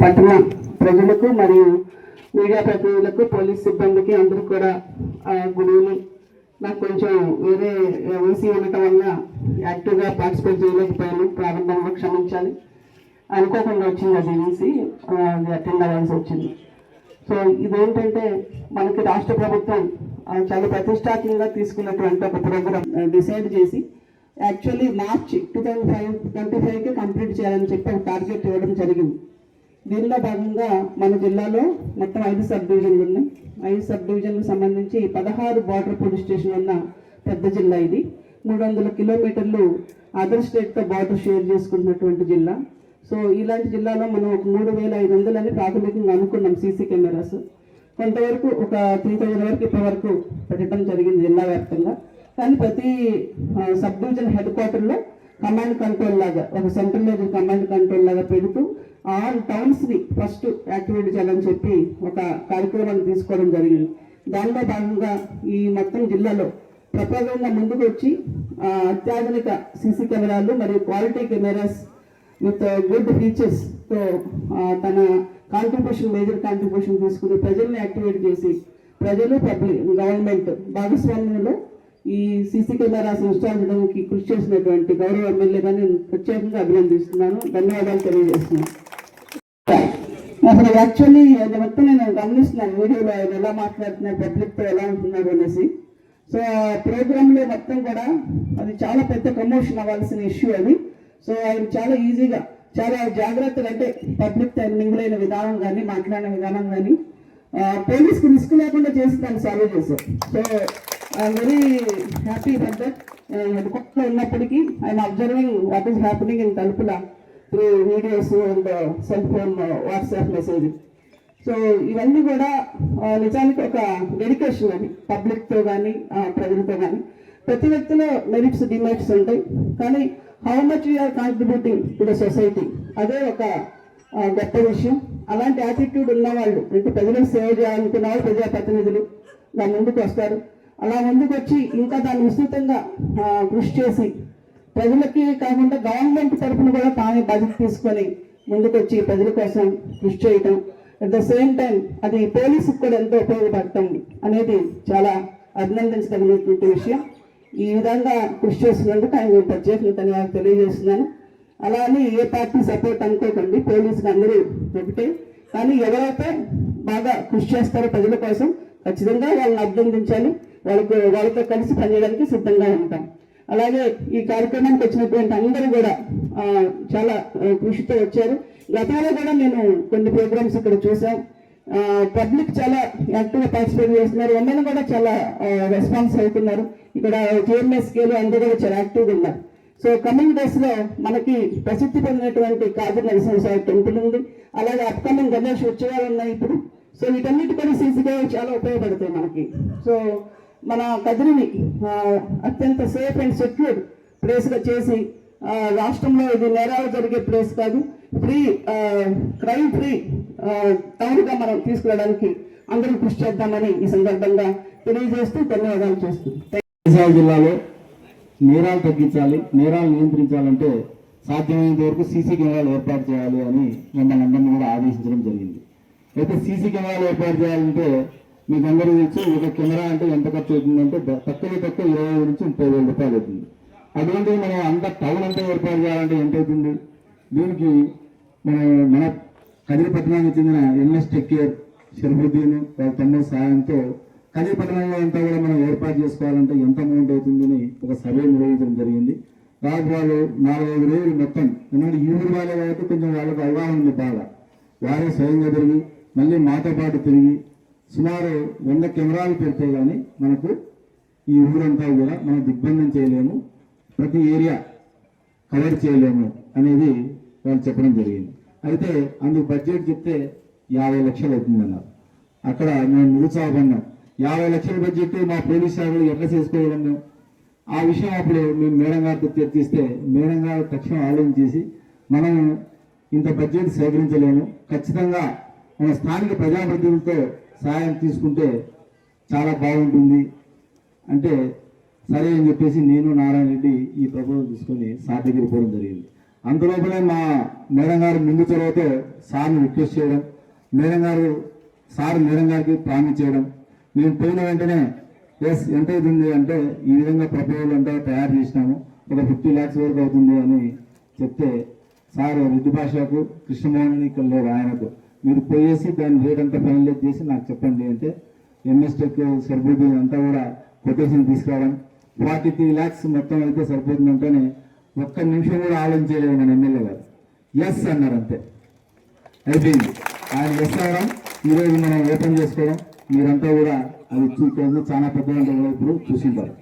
పట్టణ ప్రజలకు మరియు మీడియా ప్రతినిధులకు పోలీస్ సిబ్బందికి అందరూ కూడా గుడ్ ఈవినింగ్ నాకు కొంచెం వేరే ఓసీ ఉండటం వల్ల యాక్టివ్గా పార్టిసిపేట్ చేయలేకపోయాను. ప్రారంభంలో క్షమించాలి. అనుకోకుండా వచ్చింది అది ఈసీ అది అటెండ్ అవ్వాల్సి వచ్చింది. సో ఇదేంటంటే మనకి రాష్ట్ర ప్రభుత్వం చాలా ప్రతిష్టాత్మకంగా తీసుకున్నటువంటి ఒక ప్రోగ్రామ్ డిసైడ్ చేసి actually March two thousand five twenty ఫైవ్కి కంప్లీట్ చేయాలని చెప్పి ఒక టార్గెట్ ఇవ్వడం జరిగింది. దీనిలో భాగంగా మన జిల్లాలో మొత్తం ఐదు సబ్ డివిజన్లు ఉన్నాయి. ఐదు సబ్ డివిజన్లకు సంబంధించి పదహారు బార్డర్ పోలీస్ స్టేషన్ ఉన్న పెద్ద జిల్లా ఇది. మూడు వందల కిలోమీటర్లు అదర్ స్టేట్తో బార్డర్ షేర్ చేసుకుంటున్నటువంటి జిల్లా. సో ఇలాంటి జిల్లాలో మనం ఒక మూడు వేల ఐదు వందలని ప్రాథమికంగా అనుకున్నాం సీసీ కెమెరాస్. కొంతవరకు ఒక త్రీ థౌజండ్ వరకు ఇప్పటి వరకు పెట్టడం జరిగింది జిల్లా వ్యాప్తంగా. కానీ ప్రతి సబ్ డివిజన్ హెడ్ క్వార్టర్లో కమాండ్ కంట్రోల్ లాగా ఒక సెంట్రల్ లెవెల్ కమాండ్ కంట్రోల్ లాగా పెడుతూ ఆల్ టౌన్స్ని ఫస్ట్ యాక్టివేట్ చేయాలని చెప్పి ఒక కార్యక్రమాన్ని తీసుకోవడం జరిగింది. దానిలో భాగంగా ఈ మొత్తం జిల్లాలో ప్రపంచంగా ముందుకు వచ్చి అత్యాధునిక సీసీ కెమెరాలు మరియు క్వాలిటీ కెమెరాస్ విత్ గుడ్ ఫీచర్స్తో తన కాంట్రిబ్యూషన్ మేజర్ కాంట్రిబ్యూషన్ తీసుకుని ప్రజల్ని యాక్టివేట్ చేసి ప్రజలు పబ్లిక్ గవర్నమెంట్ భాగస్వామ్యంలో ఈ సీసీ కెమెరాస్ ఇన్స్టాల్ చేయడానికి కృషి చేసినటువంటి గౌరవ ఎమ్మెల్యే గారిని ప్రత్యేకంగా అభినందిస్తున్నాను. ధన్యవాదాలు తెలియజేస్తున్నాను. అసలు యాక్చువల్లీ అది మొత్తం నేను గమనిస్తున్నాను. వీడియోలో ఆయన ఎలా మాట్లాడుతున్నారు పబ్లిక్తో ఎలా ఉంటున్నారు అనేసి. సో ఆ ప్రోగ్రాంలో మొత్తం కూడా అది చాలా పెద్ద ప్రమోషన్ అవ్వాల్సిన ఇష్యూ అది. సో ఆయన చాలా ఈజీగా చాలా జాగ్రత్తలు అంటే పబ్లిక్ మింగులైన విధానం కానీ మాట్లాడిన విధానం కానీ పోలీస్కి రిస్క్ లేకుండా చేసి దాన్ని సాల్వ్ చేశారు. So very happy for that హెడ్క్వార్టర్లో ఉన్నప్పటికీ I'm observing what is happening in తలుపుల through videos and cell phone WhatsApp message so ఇవన్నీ కూడా నిజానికి ఒక డెడికేషన్ అది పబ్లిక్తో కానీ ప్రజలతో కానీ ప్రతి వ్యక్తిలో మెరిట్స్ డిమెరిట్స్ ఉంటాయి. కానీ how much you're contributing to the society అదే ఒక గొప్ప విషయం. అలాంటి యాటిట్యూడ్ ఉన్నవాళ్ళు అంటే ప్రజలకు సేవ చేయాలనుకున్న వాళ్ళు ప్రజాప్రతినిధులు నా ముందుకు వస్తారు. అలా ముందుకు వచ్చి ఇంకా దాన్ని విస్తృతంగా కృషి చేసి ప్రజలకి కాకుండా గవర్నమెంట్ తరఫున కూడా తానే బాధ్యత తీసుకొని ముందుకు వచ్చి ప్రజల కోసం కృషి చేయటం. అట్ ద సేమ్ టైం అది పోలీసుకు కూడా ఎంతో ఉపయోగపడటం అనేది చాలా అభినందించదగినటువంటి విషయం. ఈ విధంగా కృషి చేస్తున్నందుకు ఆయన ప్రత్యేకంగా ధన్యవాదాలు తెలియజేస్తున్నాను. అలా అని ఏ పార్టీ సపోర్ట్ అనుకోకండి పోలీసులు అందరూ ఒకటే. కానీ ఎవరైతే బాగా కృషి చేస్తారో ప్రజల కోసం ఖచ్చితంగా వాళ్ళని అభినందించాలి. వాళ్ళకు వాళ్ళతో కలిసి పనిచేయడానికి సిద్ధంగా ఉంటాం. అలాగే ఈ కార్యక్రమానికి వచ్చినటువంటి అందరూ కూడా చాలా కృషితో వచ్చారు. గతంలో కూడా నేను కొన్ని ప్రోగ్రామ్స్ ఇక్కడ చూసాం. పబ్లిక్ చాలా యాక్టివ్గా పార్టిసిపేట్ చేస్తున్నారు. ఉమెన్ కూడా చాలా రెస్పాన్స్ అవుతున్నారు. ఇక్కడ జిఎంఎస్ స్కేల్ అందరూ కూడా చాలా యాక్టివ్గా ఉన్నారు. సో కమింగ్ డేస్లో మనకి ప్రసిద్ధి పొందినటువంటి కాదు నరసింహస్వామి టెంపుల్ ఉంది. అలాగే అప్కమింగ్ గణేష్ ఉత్సవాలు ఉన్నాయి ఇప్పుడు. సో వీటన్నిటి కూడా సీసీగా చాలా ఉపయోగపడతాయి మనకి. సో మన కదిరిని అత్యంత సేఫ్ అండ్ సెక్యూర్ ప్లేస్గా చేసి రాష్ట్రంలో ఇది నేరాలు జరిగే ప్లేస్ కాదు. ఫ్రీ క్రైమ్ ఫ్రీ టౌన్గా మనం తీసుకురావడానికి అందరూ కృషి చేద్దామని ఈ సందర్భంగా తెలియజేస్తూ ధన్యవాదాలు చేస్తూ. విజయనగరం జిల్లాలో నేరాలు తగ్గించాలి నేరాలు నియంత్రించాలంటే సాధ్యమైనంత వరకు సీసీ కెమెరాలు ఏర్పాటు చేయాలి అని మమ్మల్ని అందరినీ కూడా ఆదేశించడం జరిగింది. అయితే సీసీ కెమెరాలు ఏర్పాటు చేయాలంటే మీకు అందరూ తెలుసు ఒక కెమెరా అంటే ఎంత ఖర్చు అవుతుందంటే తక్కువ తక్కువ ఇరవై వేల నుంచి ముప్పై వేల రూపాయలు అవుతుంది. అటువంటి మనం అంత టౌన్ అంతా ఏర్పాటు చేయాలంటే ఎంత అవుతుంది? దీనికి మన మన కదిరి పట్టణానికి చెందిన ఎంఎస్ టెక్కేర్ షరఫుద్దీన్ వాళ్ళ తమ్ముడు సాయంతో కదిరి పట్టణంలో అంతా కూడా మనం ఏర్పాటు చేసుకోవాలంటే ఎంత అమౌంట్ అవుతుందని ఒక సర్వే నిర్వహించడం జరిగింది. రాజు వాళ్ళు నాలుగైదు రోజులు మొత్తం ఎందుకంటే ఈ ఊరు వాళ్ళే కాబట్టి కొంచెం వాళ్ళకి అవగాహన ఉంది బాగా. వారే స్వయంగా తిరిగి మళ్ళీ మాతో పాటు తిరిగి సుమారు వంద కెమెరాలు పెడితే కానీ మనకు ఈ ఊరంతా కూడా మనం దిగ్బంధం చేయలేము. ప్రతి ఏరియా కవర్ చేయలేము అనేది వాళ్ళు చెప్పడం జరిగింది. అయితే అందుకు బడ్జెట్ చెప్తే యాభై లక్షలు అవుతుందన్నారు. అక్కడ మేము నిరుత్సాహపడినాం. యాభై లక్షల బడ్జెట్ మా పోలీస్ శాఖలు ఎట్లా చేసుకోగలం మేము ఆ విషయం అప్పుడు మేము మేడం గారితో చర్చిస్తే మేడం గారు తక్షణం ఆలోచించేసి మనం ఇంత బడ్జెట్ సేకరించలేము. ఖచ్చితంగా మన స్థానిక ప్రజాప్రతినిధులతో సహాయం తీసుకుంటే చాలా బాగుంటుంది. అంటే సరే అని చెప్పేసి నేను నారాయణ రెడ్డి ఈ ప్రపోజల్ తీసుకొని సార్ దగ్గరికి పోవడం జరిగింది. అందులోపలే మా మేడం గారు ముందు చొరవతో సార్ని రిక్వెస్ట్ చేయడం మేడం గారు సార్ మేడం గారికి ప్రామిస్ చేయడం. మేము పోయిన వెంటనే ఎస్ ఎంత అవుతుంది అంటే ఈ విధంగా ప్రపోజల్ అంతా తయారు చేసినాము. ఒక ఫిఫ్టీ ల్యాక్స్ వరకు అవుతుంది అని చెప్తే సార్ రెడ్డి భాషకు కృష్ణమోహన్ ఇక్కడ లేరు ఆయనకు. మీరు పోయేసి దాని రేట్ అంతా ఫైనలైజ్ చేసి నాకు చెప్పండి అంటే ఎంఎస్టెక్ సరిపోతుంది అంతా కూడా కొటేషన్ తీసుకురావడం. ఫార్టీ త్రీ ల్యాక్స్ మొత్తం అయితే సరిపోతుందంటేనే ఒక్క నిమిషం కూడా ఆలోచించలేదు మన ఎమ్మెల్యే గారు. ఎస్ అన్నారు అంతే. అయిపోయింది. ఆయన ఎస్ అవడం ఈరోజు మనం ఓపెన్ చేసుకోవడం మీరంతా కూడా అది చూసేందుకు చాలా పెద్దగా ఇప్పుడు చూసింటారు.